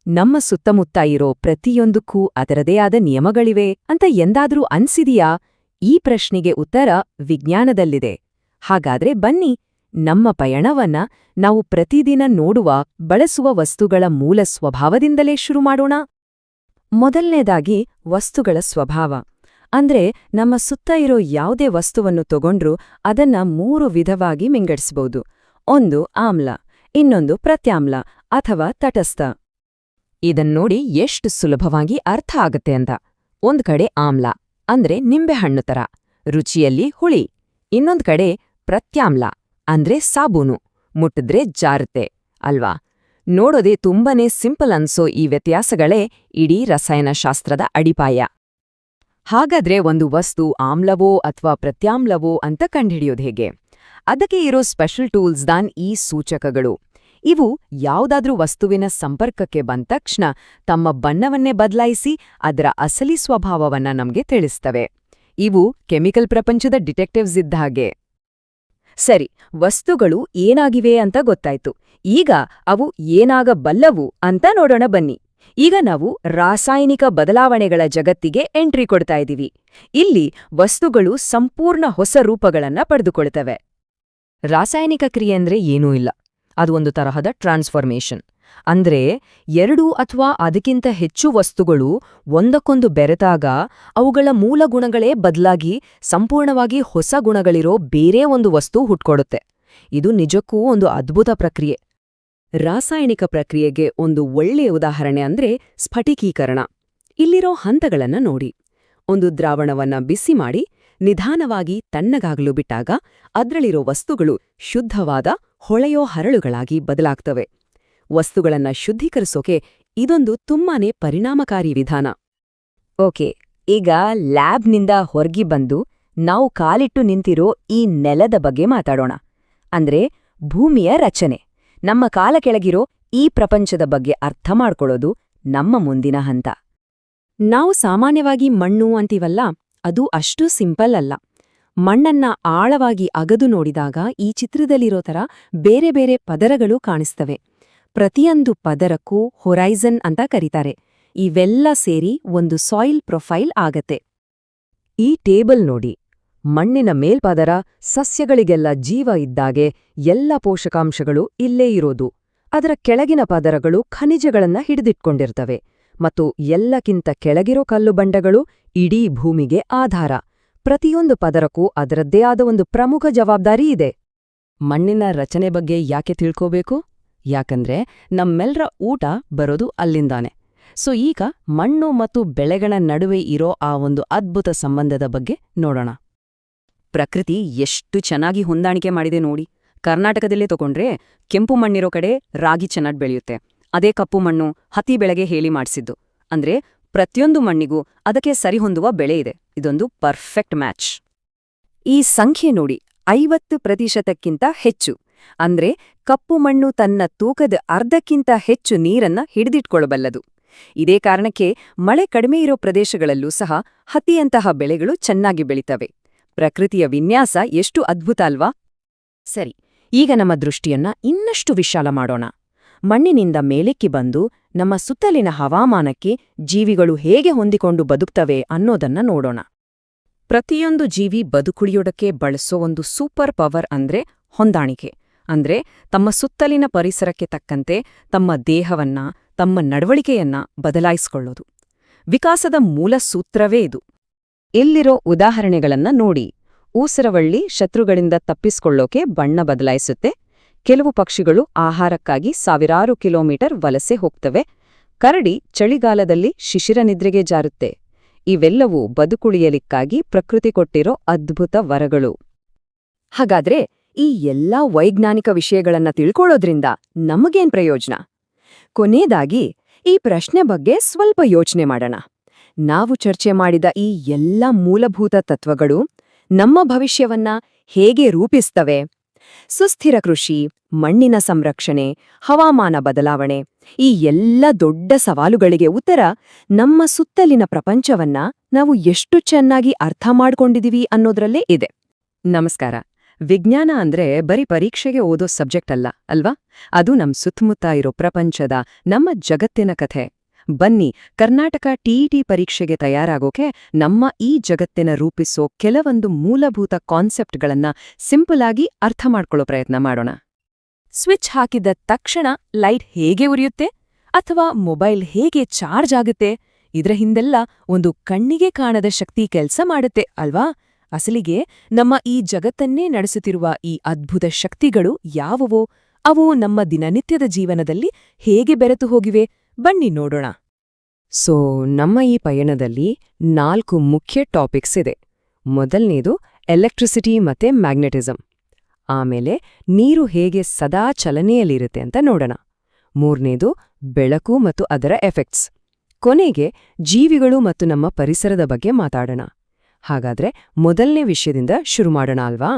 ನಮ್ಮ ಸುತ್ತಮುತ್ತ ಇರೋ ಪ್ರತಿಯೊಂದಕ್ಕೂ ಅದರದೇ ಆದ ನಿಯಮಗಳಿವೆ ಅಂತ ಎಂದಾದರೂ ಅನ್ಸಿದೆಯಾ? ಈ ಪ್ರಶ್ನೆಗೆ ಉತ್ತರ ವಿಜ್ಞಾನದಲ್ಲಿದೆ. ಹಾಗಾದ್ರೆ ಬನ್ನಿ, ನಮ್ಮ ಪಯಣವನ್ನ ನಾವು ಪ್ರತಿದಿನ ನೋಡುವ, ಬಳಸುವ ವಸ್ತುಗಳ ಮೂಲ ಸ್ವಭಾವದಿಂದಲೇ ಶುರು ಮಾಡೋಣ. ಮೊದಲನೇದಾಗಿ ವಸ್ತುಗಳ ಸ್ವಭಾವ. ಅಂದ್ರೆ ನಮ್ಮ ಸುತ್ತ ಇರೋ ಯಾವುದೇ ವಸ್ತುವನ್ನು ತಗೊಂಡ್ರೂ ಅದನ್ನ ಮೂರು ವಿಧವಾಗಿ ವಿಂಗಡಿಸಬಹುದು ಒಂದು ಆಮ್ಲ, ಇನ್ನೊಂದು ಪ್ರತ್ಯಾಮ್ಲ ಅಥವಾ ತಟಸ್ಥ. ಇದನ್ನೋಡಿ ಎಷ್ಟು ಸುಲಭವಾಗಿ ಅರ್ಥ ಆಗತ್ತೆ ಅಂತ. ಒಂದ್ ಕಡೆ ಆಮ್ಲ, ಅಂದ್ರೆ ನಿಂಬೆಹಣ್ಣು ತರ. ರುಚಿಯಲ್ಲಿ ಹುಳಿ, ಇನ್ನೊಂದ್ ಕಡೆ ಪ್ರತ್ಯಾಮ್ಲ, ಅಂದ್ರೆ ಸಾಬೂನು. ಮುಟ್ಟಿದ್ರೆ ಜಾರುತ್ತೆ, ಅಲ್ವಾ? ನೋಡೋದೇ ತುಂಬನೇ ಸಿಂಪಲ್ ಅನ್ಸೋ ಈ ವ್ಯತ್ಯಾಸಗಳೇ ಇಡೀ ರಸಾಯನಶಾಸ್ತ್ರದ ಅಡಿಪಾಯ. ಹಾಗಾದ್ರೆ ಒಂದು ವಸ್ತು ಆಮ್ಲವೋ ಅಥವಾ ಪ್ರತ್ಯಾಮ್ಲವೋ ಅಂತ ಕಂಡುಹಿಡಿಯೋದು ಹೇಗೆ? ಅದಕ್ಕೆ ಇರೋ ಸ್ಪೆಷಲ್ ಟೂಲ್ಸ್ ದಾನ್ ಈ ಸೂಚಕಗಳು. ಇವು ಯಾವುದಾದ್ರೂ ವಸ್ತುವಿನ ಸಂಪರ್ಕಕ್ಕೆ ಬಂದ ತಕ್ಷಣ ತಮ್ಮ ಬಣ್ಣವನ್ನೇ ಬದಲಾಯಿಸಿ ಅದರ ಅಸಲಿ ಸ್ವಭಾವವನ್ನ ನಮಗೆ ತಿಳಿಸ್ತವೆ. ಇವು ಕೆಮಿಕಲ್ ಪ್ರಪಂಚದ ಡಿಟೆಕ್ಟಿವ್ಸ್ ಇದ್ದ ಹಾಗೆ. ಸರಿ, ವಸ್ತುಗಳು ಏನಾಗಿವೆ ಅಂತ ಗೊತ್ತಾಯ್ತು. ಈಗ ಅವು ಏನಾಗಬಲ್ಲವು ಅಂತ ನೋಡೋಣ ಬನ್ನಿ. ಈಗ ನಾವು ರಾಸಾಯನಿಕ ಬದಲಾವಣೆಗಳ ಜಗತ್ತಿಗೆ ಎಂಟ್ರಿ ಕೊಡ್ತಾ ಇದೀವಿ ಇಲ್ಲಿ ವಸ್ತುಗಳು ಸಂಪೂರ್ಣ ಹೊಸ ರೂಪಗಳನ್ನ ಪಡೆದುಕೊಳ್ತವೆ. ರಾಸಾಯನಿಕ ಕ್ರಿಯೆ ಅಂದ್ರೆ ಏನೂ ಇಲ್ಲ. ಅದು ಒಂದು ತರಹದ ಟ್ರಾನ್ಸ್ಫಾರ್ಮೇಷನ್. ಅಂದ್ರೆ ಎರಡು ಅಥವಾ ಅದಕ್ಕಿಂತ ಹೆಚ್ಚು ವಸ್ತುಗಳು ಒಂದಕ್ಕೊಂದು ಬೆರೆತಾಗ ಅವುಗಳ ಮೂಲ ಗುಣಗಳೇ ಬದಲಾಗಿ ಸಂಪೂರ್ಣವಾಗಿ ಹೊಸ ಗುಣಗಳಿರೋ ಬೇರೆ ಒಂದು ವಸ್ತು ಹುಟ್ಕೊಡುತ್ತೆ. ಇದು ನಿಜಕ್ಕೂ ಒಂದು ಅದ್ಭುತ ಪ್ರಕ್ರಿಯೆ. ರಾಸಾಯನಿಕ ಪ್ರಕ್ರಿಯೆಗೆ ಒಂದು ಒಳ್ಳೆಯ ಉದಾಹರಣೆ ಅಂದ್ರೆ ಸ್ಫಟಿಕೀಕರಣ. ಇಲ್ಲಿರೋ ಹಂತಗಳನ್ನ ನೋಡಿ. ಒಂದು ದ್ರಾವಣವನ್ನ ಬಿಸಿ ಮಾಡಿ ನಿಧಾನವಾಗಿ ತಣ್ಣಗಾಗಲು ಬಿಟ್ಟಾಗ ಅದ್ರಲ್ಲಿರೋ ವಸ್ತುಗಳು ಶುದ್ಧವಾದ ಹೊಳೆಯೋ ಹರಳುಗಳಾಗಿ ಬದಲಾಗ್ತವೆ. ವಸ್ತುಗಳನ್ನ ಶುದ್ಧೀಕರಿಸೋಕೆ ಇದೊಂದು ತುಂಬಾನೇ ಪರಿಣಾಮಕಾರಿ ವಿಧಾನ. ಓಕೆ, ಈಗ ಲ್ಯಾಬ್ನಿಂದ ಹೊರಗಿ ಬಂದು ನಾವು ಕಾಲಿಟ್ಟು ನಿಂತಿರೋ ಈ ನೆಲದ ಬಗ್ಗೆ ಮಾತಾಡೋಣ. ಅಂದ್ರೆ ಭೂಮಿಯ ರಚನೆ. ನಮ್ಮ ಕಾಲ ಕೆಳಗಿರೋ ಈ ಪ್ರಪಂಚದ ಬಗ್ಗೆ ಅರ್ಥ ಮಾಡ್ಕೊಳ್ಳೋದು ನಮ್ಮ ಮುಂದಿನ ಹಂತ. ನಾವು ಸಾಮಾನ್ಯವಾಗಿ ಮಣ್ಣು ಅಂತೀವಲ್ಲ, ಅದು ಅಷ್ಟು ಸಿಂಪಲ್ ಅಲ್ಲ. ಮಣ್ಣನ್ನ ಆಳವಾಗಿ ಅಗದು ನೋಡಿದಾಗ ಈ ಚಿತ್ರದಲ್ಲಿರೋ ಥರ ಬೇರೆ ಬೇರೆ ಪದರಗಳು ಕಾಣಿಸ್ತವೆ. ಪ್ರತಿಯೊಂದು ಪದರಕ್ಕೂ ಹೊರೈಸನ್ ಅಂತ ಕರೀತಾರೆ. ಇವೆಲ್ಲ ಸೇರಿ ಒಂದು ಸಾಯಿಲ್ ಪ್ರೊಫೈಲ್ ಆಗತ್ತೆ. ಈ ಟೇಬಲ್ ನೋಡಿ, ಮಣ್ಣಿನ ಮೇಲ್ಪದರ ಸಸ್ಯಗಳಿಗೆಲ್ಲ ಜೀವ ಇದ್ದಾಗೆ ಎಲ್ಲ ಪೋಷಕಾಂಶಗಳು ಇಲ್ಲೇ ಇರೋದು. ಅದರ ಕೆಳಗಿನ ಪದರಗಳು ಖನಿಜಗಳನ್ನ ಹಿಡಿದಿಟ್ಕೊಂಡಿರ್ತವೆ ಮತ್ತು ಎಲ್ಲಕ್ಕಿಂತ ಕೆಳಗಿರೋ ಕಲ್ಲು ಬಂಡೆಗಳು ಇಡೀ ಭೂಮಿಗೆ ಆಧಾರ. ಪ್ರತಿಯೊಂದು ಪದರಕ್ಕೂ ಅದರದ್ದೇ ಆದ ಒಂದು ಪ್ರಮುಖ ಜವಾಬ್ದಾರಿ ಇದೆ. ಮಣ್ಣಿನ ರಚನೆ ಬಗ್ಗೆ ಯಾಕೆ ತಿಳ್ಕೋಬೇಕು? ಯಾಕಂದ್ರೆ ನಮ್ಮೆಲ್ಲರ ಊಟ ಬರೋದು ಅಲ್ಲಿಂದಾನೆ. ಸೊ ಈಗ ಮಣ್ಣು ಮತ್ತು ಬೆಳೆಗಳ ನಡುವೆ ಇರೋ ಆ ಒಂದು ಅದ್ಭುತ ಸಂಬಂಧದ ಬಗ್ಗೆ ನೋಡೋಣ. ಪ್ರಕೃತಿ ಎಷ್ಟು ಚೆನ್ನಾಗಿ ಹೊಂದಾಣಿಕೆ ಮಾಡಿದೆ ನೋಡಿ. ಕರ್ನಾಟಕದಲ್ಲೇ ತಗೊಂಡ್ರೆ ಕೆಂಪು ಮಣ್ಣಿರೋ ಕಡೆ ರಾಗಿ ಚೆನ್ನಾಗಿ ಬೆಳೆಯುತ್ತೆ. ಅದೇ ಕಪ್ಪು ಮಣ್ಣು ಹತ್ತಿ ಬೆಳೆಗೆ ಹೇಳಿ ಮಾಡಿಸಿದ್ದು. ಅಂದ್ರೆ ಪ್ರತಿಯೊಂದು ಮಣ್ಣಿಗೂ ಅದಕ್ಕೆ ಸರಿಹೊಂದುವ ಬೆಳೆ ಇದೆ. ಇದೊಂದು ಪರ್ಫೆಕ್ಟ್ ಮ್ಯಾಚ್. ಈ ಸಂಖ್ಯೆ ನೋಡಿ ಐವತ್ತು ಪ್ರತಿಶತಕ್ಕಿಂತ ಹೆಚ್ಚು. ಅಂದ್ರೆ ಕಪ್ಪು ಮಣ್ಣು ತನ್ನ ತೂಕದ ಅರ್ಧಕ್ಕಿಂತ ಹೆಚ್ಚು ನೀರನ್ನ ಹಿಡಿದಿಟ್ಕೊಳ್ಳಬಲ್ಲದು ಇದೇ ಕಾರಣಕ್ಕೆ ಮಳೆ ಕಡಿಮೆ ಇರೋ ಪ್ರದೇಶಗಳಲ್ಲೂ ಸಹ ಹತ್ತಿಯಂತಹ ಬೆಳೆಗಳು ಚೆನ್ನಾಗಿ ಬೆಳೀತವೆ. ಪ್ರಕೃತಿಯ ವಿನ್ಯಾಸ ಎಷ್ಟು ಅದ್ಭುತ ಅಲ್ವಾ? ಸರಿ, ಈಗ ನಮ್ಮ ದೃಷ್ಟಿಯನ್ನ ಇನ್ನಷ್ಟು ವಿಶಾಲ ಮಾಡೋಣ. ಮಣ್ಣಿನಿಂದ ಮೇಲಕ್ಕೆ ಬಂದು ನಮ್ಮ ಸುತ್ತಲಿನ ಹವಾಮಾನಕ್ಕೆ ಜೀವಿಗಳು ಹೇಗೆ ಹೊಂದಿಕೊಂಡು ಬದುಕ್ತವೆ ಅನ್ನೋದನ್ನ ನೋಡೋಣ. ಪ್ರತಿಯೊಂದು ಜೀವಿ ಬದುಕುಳಿಯೋಡಕ್ಕೆ ಬಳಸೋ ಒಂದು ಸೂಪರ್ ಪವರ್ ಅಂದ್ರೆ ಹೊಂದಾಣಿಕೆ. ಅಂದ್ರೆ ತಮ್ಮ ಸುತ್ತಲಿನ ಪರಿಸರಕ್ಕೆ ತಕ್ಕಂತೆ ತಮ್ಮ ದೇಹವನ್ನ, ತಮ್ಮ ನಡವಳಿಕೆಯನ್ನ ಬದಲಾಯಿಸಿಕೊಳ್ಳೋದು. ವಿಕಾಸದ ಮೂಲ ಸೂತ್ರವೇ ಇದು. ಇಲ್ಲಿರೋ ಉದಾಹರಣೆಗಳನ್ನ ನೋಡಿ. ಊಸರವಳ್ಳಿ ಶತ್ರುಗಳಿಂದ ತಪ್ಪಿಸಿಕೊಳ್ಳೋಕೆ ಬಣ್ಣ ಬದಲಾಯಿಸುತ್ತೆ. ಕೆಲವು ಪಕ್ಷಿಗಳು ಆಹಾರಕ್ಕಾಗಿ ಸಾವಿರಾರು ಕಿಲೋಮೀಟರ್ ವಲಸೆ ಹೋಗ್ತವೆ. ಕರಡಿ ಚಳಿಗಾಲದಲ್ಲಿ ಶಿಶಿರ ನಿದ್ರೆಗೆ ಜಾರುತ್ತೆ. ಇವೆಲ್ಲವೂ ಬದುಕುಳಿಯಲಿಕ್ಕಾಗಿ ಪ್ರಕೃತಿ ಕೊಟ್ಟಿರೋ ಅದ್ಭುತ ವರಗಳು. ಹಾಗಾದ್ರೆ ಈ ಎಲ್ಲಾ ವೈಜ್ಞಾನಿಕ ವಿಷಯಗಳನ್ನ ತಿಳ್ಕೊಳ್ಳೋದ್ರಿಂದ ನಮಗೇನ್ ಪ್ರಯೋಜನ? ಕೊನೆಯದಾಗಿ, ಈ ಪ್ರಶ್ನೆ ಬಗ್ಗೆ ಸ್ವಲ್ಪ ಯೋಚನೆ ಮಾಡೋಣ. ನಾವು ಚರ್ಚೆ ಮಾಡಿದ ಈ ಎಲ್ಲ ಮೂಲಭೂತ ತತ್ವಗಳು ನಮ್ಮ ಭವಿಷ್ಯವನ್ನ ಹೇಗೆ ರೂಪಿಸ್ತವೆ? ಸುಸ್ಥಿರ ಕೃಷಿ, ಮಣ್ಣಿನ ಸಂರಕ್ಷಣೆ, ಹವಾಮಾನ ಬದಲಾವಣೆ, ಈ ಎಲ್ಲ ದೊಡ್ಡ ಸವಾಲುಗಳಿಗೆ ಉತ್ತರ ನಮ್ಮ ಸುತ್ತಲಿನ ಪ್ರಪಂಚವನ್ನ ನಾವು ಎಷ್ಟು ಚೆನ್ನಾಗಿ ಅರ್ಥ ಮಾಡ್ಕೊಂಡಿದೀವಿ ಅನ್ನೋದ್ರಲ್ಲೇ ಇದೆ. ನಮಸ್ಕಾರ. ವಿಜ್ಞಾನ ಅಂದ್ರೆ ಬರೀ ಪರೀಕ್ಷೆಗೆ ಓದೋ ಸಬ್ಜೆಕ್ಟ್ ಅಲ್ಲ, ಅಲ್ವಾ? ಅದು ನಮ್ ಸುತ್ತಮುತ್ತ ಇರೋ ಪ್ರಪಂಚದ, ನಮ್ಮ ಜಗತ್ತಿನ ಕಥೆ. ಬನ್ನಿ, ಕರ್ನಾಟಕ ಟಿಇಟಿ ಪರೀಕ್ಷೆಗೆ ತಯಾರಾಗೋಕೆ ನಮ್ಮ ಈ ಜಗತ್ತಿನ ರೂಪಿಸೋ ಕೆಲವೊಂದು ಮೂಲಭೂತ ಕಾನ್ಸೆಪ್ಟ್ಗಳನ್ನ ಸಿಂಪಲ್ ಆಗಿ ಅರ್ಥ ಮಾಡ್ಕೊಳ್ಳೋ ಪ್ರಯತ್ನ ಮಾಡೋಣ. ಸ್ವಿಚ್ ಹಾಕಿದ ತಕ್ಷಣ ಲೈಟ್ ಹೇಗೆ ಉರಿಯುತ್ತೆ? ಅಥವಾ ಮೊಬೈಲ್ ಹೇಗೆ ಚಾರ್ಜ್ ಆಗುತ್ತೆ? ಇದರ ಹಿಂದೆಲ್ಲ ಒಂದು ಕಣ್ಣಿಗೆ ಕಾಣದ ಶಕ್ತಿ ಕೆಲಸ ಮಾಡುತ್ತೆ, ಅಲ್ವಾ? ಅಸಲಿಗೆ ನಮ್ಮ ಈ ಜಗತ್ತನ್ನೇ ನಡೆಸುತ್ತಿರುವ ಈ ಅದ್ಭುತ ಶಕ್ತಿಗಳು ಯಾವುವೋ, ಅವು ನಮ್ಮ ದಿನನಿತ್ಯದ ಜೀವನದಲ್ಲಿ ಹೇಗೆ ಬೆರೆತು ಹೋಗಿವೆ? ಬನ್ನಿ ನೋಡೋಣ. ಸೊ, ನಮ್ಮ ಈ ಪಯಣದಲ್ಲಿ ನಾಲ್ಕು ಮುಖ್ಯ ಟಾಪಿಕ್ಸ್ ಇದೆ. ಮೊದಲನೇದು ಎಲೆಕ್ಟ್ರಿಸಿಟಿ ಮತ್ತೆ ಮ್ಯಾಗ್ನೆಟಿಸಮ್ ಆಮೇಲೆ ನೀರು ಹೇಗೆ ಸದಾ ಚಲನೆಯಲ್ಲಿರುತ್ತೆ ಅಂತ ನೋಡೋಣ. ಮೂರನೇದು ಬೆಳಕು ಮತ್ತು ಅದರ ಎಫೆಕ್ಟ್ಸ್. ಕೊನೆಗೆ ಜೀವಿಗಳು ಮತ್ತು ನಮ್ಮ ಪರಿಸರದ ಬಗ್ಗೆ ಮಾತಾಡೋಣ. ಹಾಗಾದ್ರೆ ಮೊದಲನೇ ವಿಷಯದಿಂದ ಶುರು ಮಾಡೋಣ ಅಲ್ವಾ?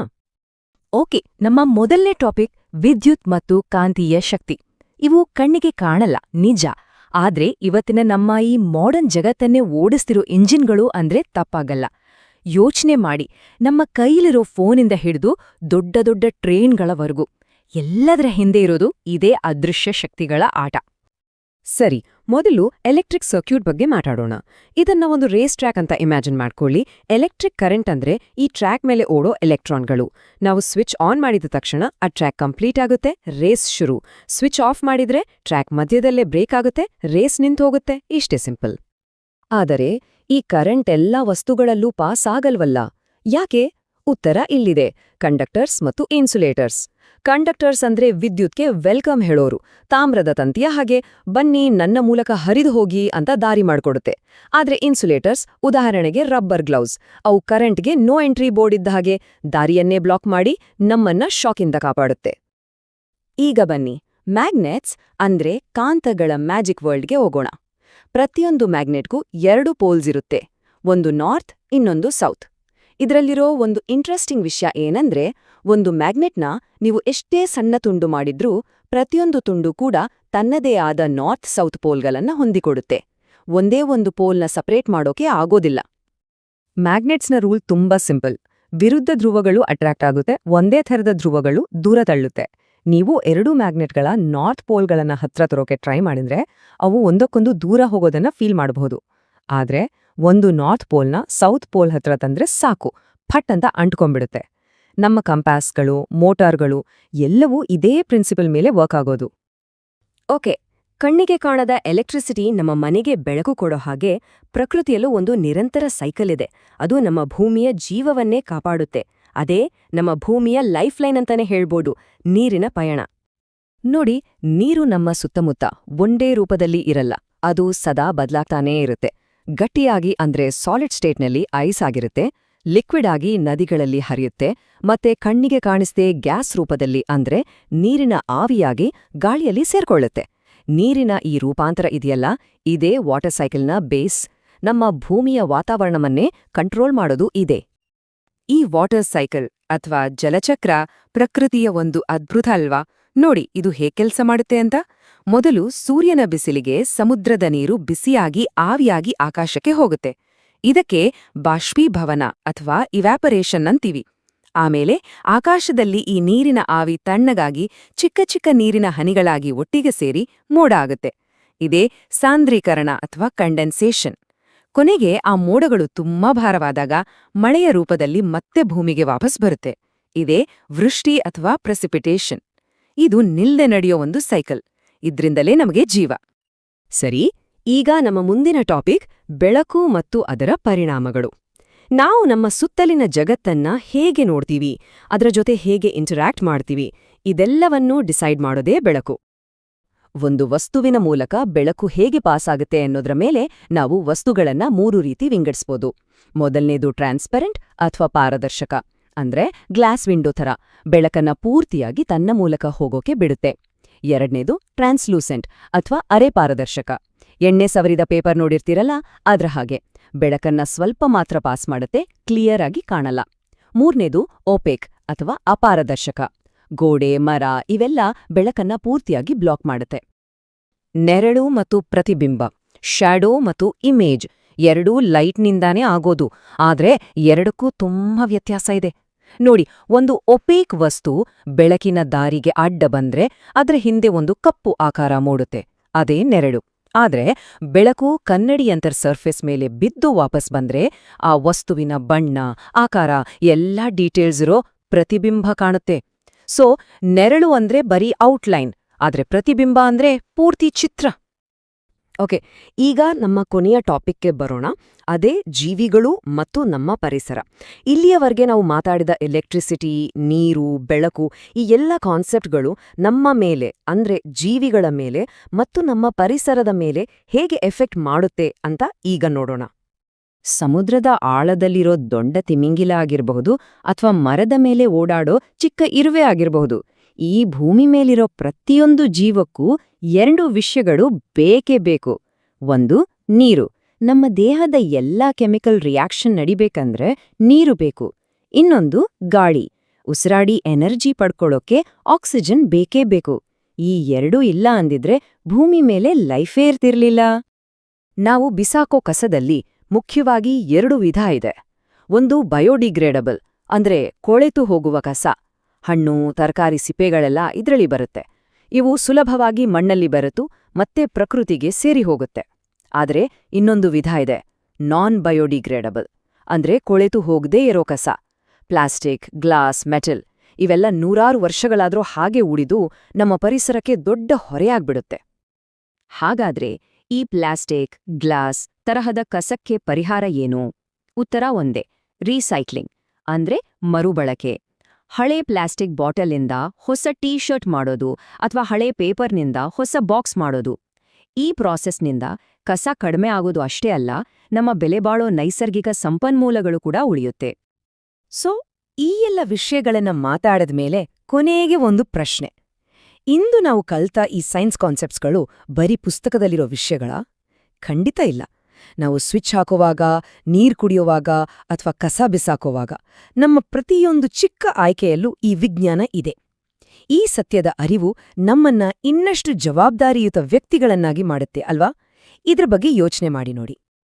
ಓಕೆ, ನಮ್ಮ ಮೊದಲನೇ ಟಾಪಿಕ್ ವಿದ್ಯುತ್ ಮತ್ತು ಕಾಂತೀಯ ಶಕ್ತಿ. ಇವು ಕಣ್ಣಿಗೆ ಕಾಣಲ್ಲ, ನಿಜ. ಆದ್ರೆ ಇವತ್ತಿನ ನಮ್ಮ ಈ ಮಾಡರ್ನ್ ಜಗತ್ತನ್ನೇ ಓಡಿಸ್ತಿರೋ ಇಂಜಿನ್ಗಳು ಅಂದ್ರೆ ತಪ್ಪಾಗಲ್ಲ. ಯೋಚನೆ ಮಾಡಿ, ನಮ್ಮ ಕೈಲಿರೋ ಫೋನಿಂದ ಹಿಡಿದು ದೊಡ್ಡ ದೊಡ್ಡ ಟ್ರೇನ್ಗಳವರೆಗೂ. ಎಲ್ಲದರ ಹಿಂದೆ ಇರೋದು ಇದೇ ಅದೃಶ್ಯ ಶಕ್ತಿಗಳ ಆಟ. ಸರಿ, ಮೊದಲು ಎಲೆಕ್ಟ್ರಿಕ್ ಸರ್ಕ್ಯೂಟ್ ಬಗ್ಗೆ ಮಾತಾಡೋಣ. ಇದನ್ನ ಒಂದು ರೇಸ್ ಟ್ರ್ಯಾಕ್ ಅಂತ ಇಮ್ಯಾಜಿನ್ ಮಾಡ್ಕೊಳ್ಳಿ. ಎಲೆಕ್ಟ್ರಿಕ್ ಕರೆಂಟ್ ಅಂದ್ರೆ ಈ ಟ್ರ್ಯಾಕ್ ಮೇಲೆ ಓಡೋ ಎಲೆಕ್ಟ್ರಾನ್ಗಳು ನಾವು ಸ್ವಿಚ್ ಆನ್ ಮಾಡಿದ ತಕ್ಷಣ ಆ ಟ್ರ್ಯಾಕ್ ಕಂಪ್ಲೀಟ್ ಆಗುತ್ತೆ ರೇಸ್ ಶುರು. ಸ್ವಿಚ್ ಆಫ್ ಮಾಡಿದ್ರೆ ಟ್ರ್ಯಾಕ್ ಮಧ್ಯದಲ್ಲೇ ಬ್ರೇಕ್ ಆಗುತ್ತೆ ರೇಸ್ ನಿಂತು ಹೋಗುತ್ತೆ. ಇಷ್ಟೇ ಸಿಂಪಲ್ ಆದರೆ, ಈ ಕರೆಂಟ್ ಎಲ್ಲಾ ವಸ್ತುಗಳಲ್ಲೂ ಪಾಸ್ ಆಗಲ್ವಲ್ಲ? ಯಾಕೆ? ಉತ್ತರ ಇಲ್ಲಿದೆ. ಕಂಡಕ್ಟರ್ಸ್ ಮತ್ತು ಇನ್ಸುಲೇಟರ್ಸ್ ಕಂಡಕ್ಟರ್ಸ್ ಅಂದ್ರೆ ವಿದ್ಯುತ್ಗೆ ವೆಲ್ಕಮ್ ಹೇಳೋರು. ತಾಮ್ರದ ತಂತಿಯ ಹಾಗೆ, ಬನ್ನಿ ನನ್ನ ಮೂಲಕ ಹರಿದು ಹೋಗಿ ಅಂತ ದಾರಿ ಮಾಡ್ಕೊಡುತ್ತೆ. ಆದ್ರೆ ಇನ್ಸುಲೇಟರ್ಸ್, ಉದಾಹರಣೆಗೆ ರಬ್ಬರ್ ಗ್ಲೌಸ್, ಅವು ಕರೆಂಟ್ಗೆ ನೋ ಎಂಟ್ರಿ ಬೋರ್ಡ್ ಇದ್ದ ಹಾಗೆ ದಾರಿಯನ್ನೇ ಬ್ಲಾಕ್ ಮಾಡಿ ನಮ್ಮನ್ನ ಶಾಕಿಂದ ಕಾಪಾಡುತ್ತೆ. ಈಗ ಬನ್ನಿ, ಮ್ಯಾಗ್ನೆಟ್ಸ್ ಅಂದ್ರೆ ಕಾಂತಗಳ ಮ್ಯಾಜಿಕ್ ವರ್ಲ್ಡ್ಗೆ ಹೋಗೋಣ. ಪ್ರತಿಯೊಂದು ಮ್ಯಾಗ್ನೆಟ್ಗೂ ಎರಡು ಪೋಲ್ಸ್ ಇರುತ್ತೆ, ಒಂದು ನಾರ್ತ್, ಇನ್ನೊಂದು ಸೌತ್. ಇದರಲ್ಲಿರೋ ಒಂದು ಇಂಟ್ರೆಸ್ಟಿಂಗ್ ವಿಷಯ ಏನಂದ್ರೆ, ಒಂದು ಮ್ಯಾಗ್ನೆಟ್ನ ನೀವು ಎಷ್ಟೇ ಸಣ್ಣ ತುಂಡು ಮಾಡಿದ್ರೂ ಪ್ರತಿಯೊಂದು ತುಂಡು ಕೂಡ ತನ್ನದೇ ಆದ ನಾರ್ತ್ ಸೌತ್ ಪೋಲ್ಗಳನ್ನ ಹೊಂದಿಕೊಡುತ್ತೆ. ಒಂದೇ ಒಂದು ಪೋಲ್ನ ಸಪರೇಟ್ ಮಾಡೋಕೆ ಆಗೋದಿಲ್ಲ. ಮ್ಯಾಗ್ನೆಟ್ಸ್ನ ರೂಲ್ ತುಂಬಾ ಸಿಂಪಲ್ ವಿರುದ್ಧ ಧ್ರುವಗಳು ಅಟ್ರಾಕ್ಟ್ ಆಗುತ್ತೆ, ಒಂದೇ ಥರದ ಧ್ರುವಗಳು ದೂರ ತಳ್ಳುತ್ತೆ. ನೀವು ಎರಡೂ ಮ್ಯಾಗ್ನೆಟ್ಗಳ ನಾರ್ತ್ ಪೋಲ್ಗಳನ್ನ ಹತ್ರ ತರೋಕೆ ಟ್ರೈ ಮಾಡಿದ್ರೆ, ಅವು ಒಂದಕ್ಕೊಂದು ದೂರ ಹೋಗೋದನ್ನ ಫೀಲ್ ಮಾಡಬಹುದು. ಆದ್ರೆ ಒಂದು ನಾರ್ತ್ ಪೋಲ್ನ ಸೌತ್ ಪೋಲ್ ಹತ್ರ ತಂದ್ರೆ ಸಾಕು. ಫಟ್ ಅಂತ ಅಂಟ್ಕೊಂಡ್ಬಿಡುತ್ತೆ. ನಮ್ಮ ಕಂಪಾಸ್ಗಳು ಮೋಟಾರ್ಗಳು ಎಲ್ಲವೂ ಇದೇ ಪ್ರಿನ್ಸಿಪಲ್ ಮೇಲೆ ವರ್ಕ್ ಆಗೋದು. ಓಕೆ ಕಣ್ಣಿಗೆ ಕಾಣದ ಎಲೆಕ್ಟ್ರಿಸಿಟಿ ನಮ್ಮ ಮನೆಗೆ ಬೆಳಕು ಕೊಡೋ ಹಾಗೆ ಪ್ರಕೃತಿಯಲ್ಲೂ ಒಂದು ನಿರಂತರ ಸೈಕಲ್ ಇದೆ. ಅದು ನಮ್ಮ ಭೂಮಿಯ ಜೀವವನ್ನೇ ಕಾಪಾಡುತ್ತೆ. ಅದೇ ನಮ್ಮ ಭೂಮಿಯ ಲೈಫ್ ಲೈನ್ ಅಂತಾನೆ ಹೇಳ್ಬೋದು. ನೀರಿನ ಪಯಣ. ನೋಡಿ, ನೀರು ನಮ್ಮ ಸುತ್ತಮುತ್ತ ಒಂದೇ ರೂಪದಲ್ಲಿ ಇರಲ್ಲ. ಅದು ಸದಾ ಬದಲಾಗ್ತಾನೇ ಇರುತ್ತೆ. ಗಟ್ಟಿಯಾಗಿ ಅಂದ್ರೆ ಸಾಲಿಡ್ ಸ್ಟೇಟ್ನಲ್ಲಿ ಐಸ್ ಆಗಿರುತ್ತೆ ಲಿಕ್ವಿಡ್ ಆಗಿ ನದಿಗಳಲ್ಲಿ ಹರಿಯುತ್ತೆ, ಮತ್ತೆ ಕಣ್ಣಿಗೆ ಕಾಣಿಸ್ತೇ ಗ್ಯಾಸ್ ರೂಪದಲ್ಲಿ ಅಂದ್ರೆ ನೀರಿನ ಆವಿಯಾಗಿ ಗಾಳಿಯಲ್ಲಿ ಸೇರ್ಕೊಳ್ಳುತ್ತೆ. ನೀರಿನ ಈ ರೂಪಾಂತರ ಇದೆಯಲ್ಲ, ಇದೇ ವಾಟರ್ ಸೈಕಲ್ನ ಬೇಸ್ ನಮ್ಮ ಭೂಮಿಯ ವಾತಾವರಣವನ್ನೇ ಕಂಟ್ರೋಲ್ ಮಾಡೋದು ಇದೆ. ಈ ವಾಟರ್ ಸೈಕಲ್ ಅಥವಾ ಜಲಚಕ್ರ ಪ್ರಕೃತಿಯ ಒಂದು ಅದ್ಭುತ ಅಲ್ವಾ? ನೋಡಿ, ಇದು ಹೇಗೆ ಕೆಲಸ ಮಾಡುತ್ತೆ ಅಂತ. ಮೊದಲು ಸೂರ್ಯನ ಬಿಸಿಲಿಗೆ ಸಮುದ್ರದ ನೀರು ಬಿಸಿಯಾಗಿ, ಆವಿಯಾಗಿ ಆಕಾಶಕ್ಕೆ ಹೋಗುತ್ತೆ. ಇದಕ್ಕೆ ಬಾಷ್ಪೀಭವನ ಅಥವಾ ಇವ್ಯಾಪರೇಷನ್ ಅಂತೀವಿ. ಆಮೇಲೆ ಆಕಾಶದಲ್ಲಿ ಈ ನೀರಿನ ಆವಿ ತಣ್ಣಗಾಗಿ ಚಿಕ್ಕ ಚಿಕ್ಕ ನೀರಿನ ಹನಿಗಳಾಗಿ ಒಟ್ಟಿಗೆ ಸೇರಿ ಮೋಡ ಆಗುತ್ತೆ ಇದೇ ಸಾಂದ್ರೀಕರಣ ಅಥವಾ ಕಂಡೆನ್ಸೇಷನ್ ಕೊನೆಗೆ ಆ ಮೋಡಗಳು ತುಂಬಾ ಭಾರವಾದಾಗ ಮಳೆಯ ರೂಪದಲ್ಲಿ ಮತ್ತೆ ಭೂಮಿಗೆ ವಾಪಸ್ ಬರುತ್ತೆ. ಇದೇ ವೃಷ್ಟಿ ಅಥವಾ ಪ್ರೆಸಿಪಿಟೇಷನ್ ಇದು ನಿಲ್ಲದೆ ನಡೆಯೋ ಒಂದು ಸೈಕಲ್. ಇದ್ರಿಂದಲೇ ನಮಗೆ ಜೀವ. ಸರಿ, ಈಗ ನಮ್ಮ ಮುಂದಿನ ಟಾಪಿಕ್ ಬೆಳಕು ಮತ್ತು ಅದರ ಪರಿಣಾಮಗಳು. ನಾವು ನಮ್ಮ ಸುತ್ತಲಿನ ಜಗತ್ತನ್ನ ಹೇಗೆ ನೋಡ್ತೀವಿ, ಅದರ ಜೊತೆ ಹೇಗೆ ಇಂಟರಾಕ್ಟ್ ಮಾಡ್ತೀವಿ, ಇದೆಲ್ಲವನ್ನೂ ಡಿಸೈಡ್ ಮಾಡೋದೇ ಬೆಳಕು. ಒಂದು ವಸ್ತುವಿನ ಮೂಲಕ ಬೆಳಕು ಹೇಗೆ ಪಾಸಾಗುತ್ತೆ ಅನ್ನೋದ್ರ ಮೇಲೆ ನಾವು ವಸ್ತುಗಳನ್ನ ಮೂರು ರೀತಿ ವಿಂಗಡಿಸ್ಬೋದು. ಮೊದಲನೇದು ಟ್ರಾನ್ಸ್ಪರೆಂಟ್ ಅಥವಾ ಪಾರದರ್ಶಕ. ಅಂದ್ರೆ ಗ್ಲಾಸ್ ವಿಂಡೋ ಥರ. ಬೆಳಕನ್ನ ಪೂರ್ತಿಯಾಗಿ ತನ್ನ ಮೂಲಕ ಹೋಗೋಕೆ ಬಿಡುತ್ತೆ. ಎರಡನೇದು ಟ್ರಾನ್ಸ್ಲೂಸೆಂಟ್ ಅಥವಾ ಅರೆ ಪಾರದರ್ಶಕ. ಎಣ್ಣೆ ಸವರಿದ ಪೇಪರ್ ನೋಡಿರ್ತೀರಲ್ಲ, ಅದ್ರ ಹಾಗೆ. ಬೆಳಕನ್ನ ಸ್ವಲ್ಪ ಮಾತ್ರ ಪಾಸ್ ಮಾಡುತ್ತೆ, ಕ್ಲಿಯರ್ ಆಗಿ ಕಾಣಲ್ಲ. ಮೂರನೇದು ಓಪೇಕ್ ಅಥವಾ ಅಪಾರದರ್ಶಕ. ಗೋಡೆ, ಮರ ಇವೆಲ್ಲ ಬೆಳಕನ್ನ ಪೂರ್ತಿಯಾಗಿ ಬ್ಲಾಕ್ ಮಾಡುತ್ತೆ. ನೆರಳು ಮತ್ತು ಪ್ರತಿಬಿಂಬ. ಶ್ಯಾಡೋ ಮತ್ತು ಇಮೇಜ್. ಎರಡೂ ಲೈಟ್ನಿಂದಾನೇ ಆಗೋದು. ಆದ್ರೆ ಎರಡಕ್ಕೂ ತುಂಬಾ ವ್ಯತ್ಯಾಸ ಇದೆ. ನೋಡಿ, ಒಂದು ಒಪೇಕ್ ವಸ್ತು ಬೆಳಕಿನ ದಾರಿಗೆ ಅಡ್ಡ ಬಂದ್ರೆ ಅದರ ಹಿಂದೆ ಒಂದು ಕಪ್ಪು ಆಕಾರ ಮೂಡುತ್ತೆ, ಅದೇ ನೆರಳು. ಆದರೆ ಬೆಳಕು ಕನ್ನಡಿಯಂತರ್ ಸರ್ಫೇಸ್ ಮೇಲೆ ಬಿದ್ದು ವಾಪಸ್ ಬಂದ್ರೆ ಆ ವಸ್ತುವಿನ ಬಣ್ಣ, ಆಕಾರ ಎಲ್ಲಾ ಡೀಟೇಲ್ಸ್ ಇರೋ ಪ್ರತಿಬಿಂಬ ಕಾಣುತ್ತೆ. ಸೊ, ನೆರಳು ಅಂದ್ರೆ ಬರೀ ಔಟ್ಲೈನ್, ಆದರೆ ಪ್ರತಿಬಿಂಬ ಅಂದ್ರೆ ಪೂರ್ತಿ ಚಿತ್ರ. ಓಕೆ ಈಗ ನಮ್ಮ ಕೊನೆಯ ಟಾಪಿಕ್ಗೆ ಬರೋಣ. ಅದೇ ಜೀವಿಗಳು ಮತ್ತು ನಮ್ಮ ಪರಿಸರ. ಇಲ್ಲಿಯವರೆಗೆ ನಾವು ಮಾತಾಡಿದ ಎಲೆಕ್ಟ್ರಿಸಿಟಿ ನೀರು, ಬೆಳಕು ಈ ಎಲ್ಲ ಕಾನ್ಸೆಪ್ಟ್ಗಳು ನಮ್ಮ ಮೇಲೆ, ಅಂದ್ರೆ ಜೀವಿಗಳ ಮೇಲೆ ಮತ್ತು ನಮ್ಮ ಪರಿಸರದ ಮೇಲೆ ಹೇಗೆ ಎಫೆಕ್ಟ್ ಮಾಡುತ್ತೆ ಅಂತ ಈಗ ನೋಡೋಣ. ಸಮುದ್ರದ ಆಳದಲ್ಲಿರೋ ದೊಡ್ಡ ತಿಮಿಂಗಿಲ ಆಗಿರಬಹುದು ಅಥವಾ ಮರದ ಮೇಲೆ ಓಡಾಡೋ ಚಿಕ್ಕ ಇರುವೆ ಆಗಿರಬಹುದು. ಈ ಭೂಮಿ ಮೇಲಿರೋ ಪ್ರತಿಯೊಂದು ಜೀವಕ್ಕೂ ಎರಡು ವಿಷಯಗಳು ಬೇಕೇ ಬೇಕು. ಒಂದು, ನೀರು. ನಮ್ಮ ದೇಹದ ಎಲ್ಲಾ ಕೆಮಿಕಲ್ ರಿಯಾಕ್ಷನ್ ನಡಿಬೇಕಂದ್ರೆ ನೀರು ಬೇಕು. ಇನ್ನೊಂದು, ಗಾಳಿ. ಉಸಿರಾಡಿ ಎನರ್ಜಿ ಪಡ್ಕೊಳ್ಳೋಕೆ ಆಕ್ಸಿಜನ್ ಬೇಕೇ ಬೇಕು. ಈ ಎರಡೂ ಇಲ್ಲ ಅಂದಿದ್ರೆ ಭೂಮಿ ಮೇಲೆ ಲೈಫೇ ಇರ್ತಿರ್ಲಿಲ್ಲ. ನಾವು ಬಿಸಾಕೋ ಕಸದಲ್ಲಿ ಮುಖ್ಯವಾಗಿ ಎರಡು ವಿಧ ಇದೆ. ಒಂದು ಬಯೋಡಿಗ್ರೇಡಬಲ್, ಅಂದ್ರೆ ಕೊಳೆತು ಹೋಗುವ ಕಸ. ಹಣ್ಣು, ತರಕಾರಿ ಸಿಪ್ಪೆಗಳೆಲ್ಲ ಇದರಲ್ಲಿ ಬರುತ್ತೆ. ಇವು ಸುಲಭವಾಗಿ ಮಣ್ಣಲ್ಲಿ ಬರೆತು ಮತ್ತೆ ಪ್ರಕೃತಿಗೆ ಸೇರಿ ಹೋಗುತ್ತೆ. ಆದರೆ ಇನ್ನೊಂದು ವಿಧ ಇದೆ ನಾನ್ ಬಯೋಡಿಗ್ರೇಡಬಲ್ ಅಂದ್ರೆ ಕೊಳೆತು ಹೋಗದೇ ಇರೋ ಕಸ. ಪ್ಲಾಸ್ಟಿಕ್, ಗ್ಲಾಸ್, ಮೆಟಲ್ ಇವೆಲ್ಲ ನೂರಾರು ವರ್ಷಗಳಾದ್ರೂ ಹಾಗೆ ಉಳಿದು ನಮ್ಮ ಪರಿಸರಕ್ಕೆ ದೊಡ್ಡ ಹೊರೆಯಾಗ್ಬಿಡುತ್ತೆ. ಹಾಗಾದ್ರೆ ಈ ಪ್ಲಾಸ್ಟಿಕ್, ಗ್ಲಾಸ್ ತರಹದ ಕಸಕ್ಕೆ ಪರಿಹಾರ ಏನು? ಉತ್ತರ ಒಂದೇ, ರೀಸೈಕ್ಲಿಂಗ್ ಅಂದ್ರೆ ಮರುಬಳಕೆ. ಹಳೆ ಪ್ಲಾಸ್ಟಿಕ್ ಬಾಟಲಿಂದ ಹೊಸ ಟೀ ಶರ್ಟ್ ಮಾಡೋದು ಅಥವಾ ಹಳೆ ಪೇಪರ್ನಿಂದ ಹೊಸ ಬಾಕ್ಸ್ ಮಾಡೋದು. ಈ ಪ್ರಾಸೆಸ್ನಿಂದ ಕಸ ಕಡಿಮೆ ಆಗೋದು ಅಷ್ಟೇ ಅಲ್ಲ, ನಮ್ಮ ಬೆಲೆಬಾಳೋ ನೈಸರ್ಗಿಕ ಸಂಪನ್ಮೂಲಗಳು ಕೂಡ ಉಳಿಯುತ್ತೆ. ಸೊ, ಈ ಎಲ್ಲ ವಿಷಯಗಳನ್ನ ಮಾತಾಡದ ಮೇಲೆ ಕೊನೆಗೆ ಒಂದು ಪ್ರಶ್ನೆ. ಇಂದು ನಾವು ಕಲ್ತ ಈ ಸೈನ್ಸ್ ಕಾನ್ಸೆಪ್ಟ್ಸ್ಗಳು ಬರೀ ಪುಸ್ತಕದಲ್ಲಿರೋ ವಿಷಯಗಳ? ಖಂಡಿತ ಇಲ್ಲ. ನಾವು ಸ್ವಿಚ್ ಹಾಕುವಾಗ, ನೀರು ಕುಡಿಯುವಾಗ ಅಥವಾ ಕಸ ಬಿಸಾಕುವಾಗ ನಮ್ಮ ಪ್ರತಿಯೊಂದು ಚಿಕ್ಕ ಆಯ್ಕೆಯಲ್ಲೂ ಈ ವಿಜ್ಞಾನ ಇದೆ. ಈ ಸತ್ಯದ ಅರಿವು ನಮ್ಮನ್ನ ಇನ್ನಷ್ಟು ಜವಾಬ್ದಾರಿಯುತ ವ್ಯಕ್ತಿಗಳನ್ನಾಗಿ ಮಾಡುತ್ತೆ ಅಲ್ವಾ? ಇದ್ರ ಬಗ್ಗೆ ಯೋಚನೆ ಮಾಡಿ ನೋಡಿ.